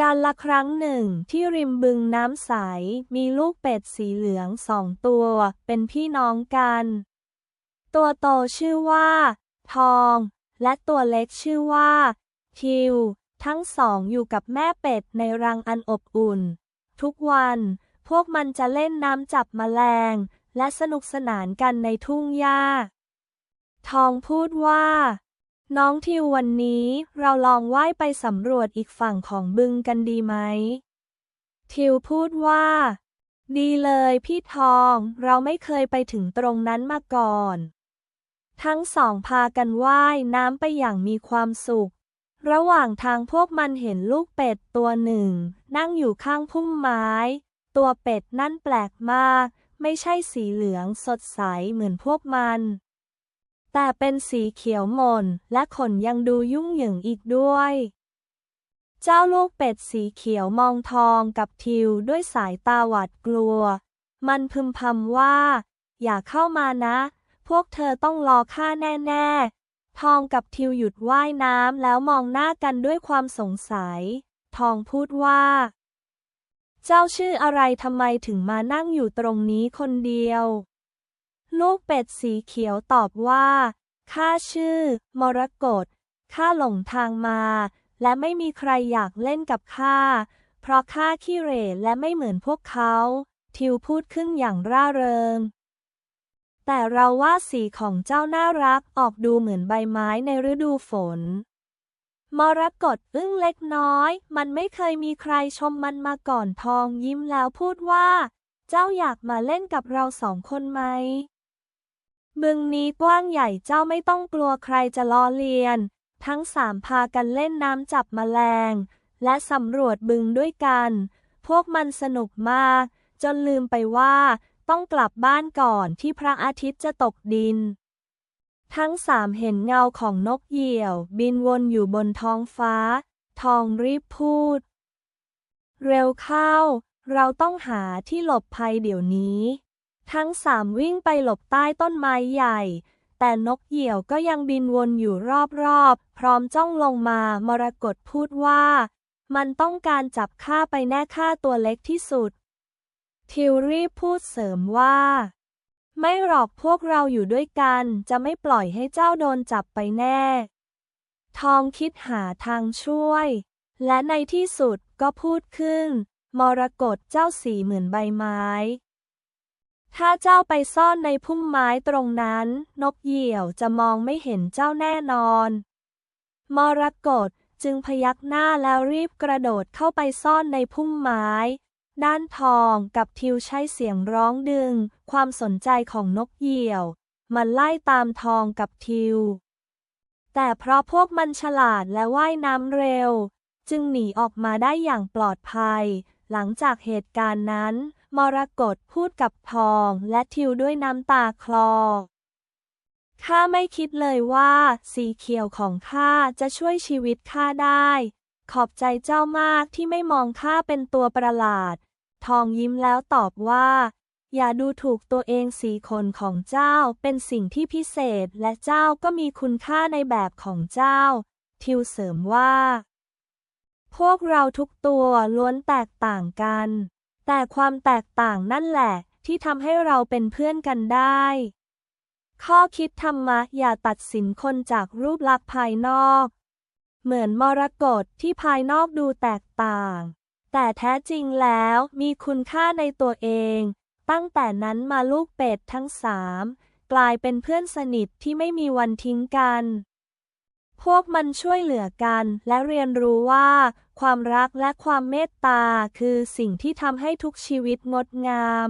การละครั้งหนึ่งที่ริมบึงน้ำใส มีลูกเป็ดสีเหลืองสองตัว เป็นพี่น้องกัน ตัวโตชื่อว่า ทอง และตัวเล็กชื่อว่า ทิว ทั้งสองอยู่กับแม่เป็ดในรังอันอบอุ่น ทุกวันพวกมันจะเล่นน้ำจับแมลง และสนุกสนานกันในทุ่งหญ้า ทองพูดว่า น้องทิววันนี้เราลองว่ายไปสำรวจอีกฝั่งของบึงกันดีไหม ทิวพูดว่า ดีเลยพี่ทองเราไม่เคยไปถึงตรงนั้นมาก่อน ทั้งสองพากันว่ายน้ำไปอย่างมีความสุข ระหว่างทางพวกมันเห็นลูกเป็ดตัวหนึ่ง นั่งอยู่ข้างพุ่มไม้ ตัวเป็ดนั่นแปลกมาก ไม่ใช่สีเหลืองสดใสเหมือนพวกมัน แต่เป็นสีเขียวหม่นและขนยังดูยุ่งเหยิงอีกด้วย เจ้าลูกเป็ดสีเขียวมองทองกับทิวด้วยสายตาหวาดกลัว มันพึมพำว่า อย่าเข้ามานะ พวกเธอต้องรอข้าแน่ๆ ทองกับทิวหยุดว่ายน้ำแล้วมองหน้ากันด้วยความสงสัย ทองพูดว่า เจ้าชื่ออะไรทำไมถึงมานั่งอยู่ตรงนี้คนเดียว ลูกเป็ดสีเขียวตอบว่า ข้าชื่อ มรกต ข้าหลงทางมา และไม่มีใครอยากเล่นกับข้า เพราะข้าขี้เหร่และไม่เหมือนพวกเขา ทิวพูดขึ้นอย่างร่าเริง แต่เราว่าสีของเจ้าน่ารักออกดูเหมือนใบไม้ในฤดูฝน มรกตอึ้งเล็กน้อย มันไม่เคยมีใครชมมันมาก่อนทองยิ้มแล้วพูดว่า เจ้าอยากมาเล่นกับเราสองคนไหม บึงนี้กว้างใหญ่เจ้าไม่ต้องกลัวใครจะล้อเลียน ทั้งสามพากันเล่นน้ำจับแมลง และสำรวจบึงด้วยกัน พวกมันสนุกมาก จนลืมไปว่าต้องกลับบ้านก่อนที่พระอาทิตย์จะตกดิน ทั้งสามเห็นเงาของนกเหยี่ยว บินวนอยู่บนท้องฟ้า ทองรีบพูด เร็วเข้า เราต้องหาที่หลบภัยเดี๋ยวนี้ ทั้งสามวิ่งไปหลบใต้ต้นไม้ใหญ่ แต่นกเหยี่ยวก็ยังบินวนอยู่รอบๆ พร้อมจ้องลงมา มรกตพูดว่า มันต้องการจับข้าไปแน่ข้าตัวเล็กที่สุด ทิวรีพูดเสริมว่า ไม่หรอกพวกเราอยู่ด้วยกัน จะไม่ปล่อยให้เจ้าโดนจับไปแน่ ทองคิดหาทางช่วย และในที่สุดก็พูดขึ้น มรกตเจ้าสีเหมือนใบไม้ ถ้าเจ้าไปซ่อนในพุ่มไม้ตรงนั้น นกเหยี่ยวจะมองไม่เห็นเจ้าแน่นอน มรกตจึงพยักหน้าแล้วรีบกระโดดเข้าไปซ่อนในพุ่มไม้ ด้านทองกับทิวใช้เสียงร้องดึง ความสนใจของนกเหยี่ยวมันไล่ตามทองกับทิว แต่เพราะพวกมันฉลาดและว่ายน้ำเร็ว จึงหนีออกมาได้อย่างปลอดภัย หลังจากเหตุการณ์นั้น มรกตพูดกับทองและทิวด้วยน้ำตาคลอ ข้าไม่คิดเลยว่า สีเขียวของข้าจะช่วยชีวิตข้าได้ ขอบใจเจ้ามากที่ไม่มองข้าเป็นตัวประหลาด ทองยิ้มแล้วตอบว่า อย่าดูถูกตัวเองสีขนของเจ้าเป็นสิ่งที่พิเศษและเจ้าก็มีคุณค่าในแบบของเจ้า ทิวเสริมว่า พวกเราทุกตัวล้วนแตกต่างกัน แต่ความแตกต่างนั่นแหละ ที่ทำให้เราเป็นเพื่อนกันได้ ข้อคิดธรรมะอย่าตัดสินคนจากรูปลักษณ์ภายนอก เหมือนมรกตที่ภายนอกดูแตกต่าง แต่แท้จริงแล้วมีคุณค่าในตัวเอง ตั้งแต่นั้นมาลูกเป็ดทั้งสามกลายเป็นเพื่อนสนิทที่ไม่มีวันทิ้งกัน พวกมันช่วยเหลือกันและเรียนรู้ว่า ความรักและความเมตตาคือสิ่งที่ทำให้ทุกชีวิตงดงาม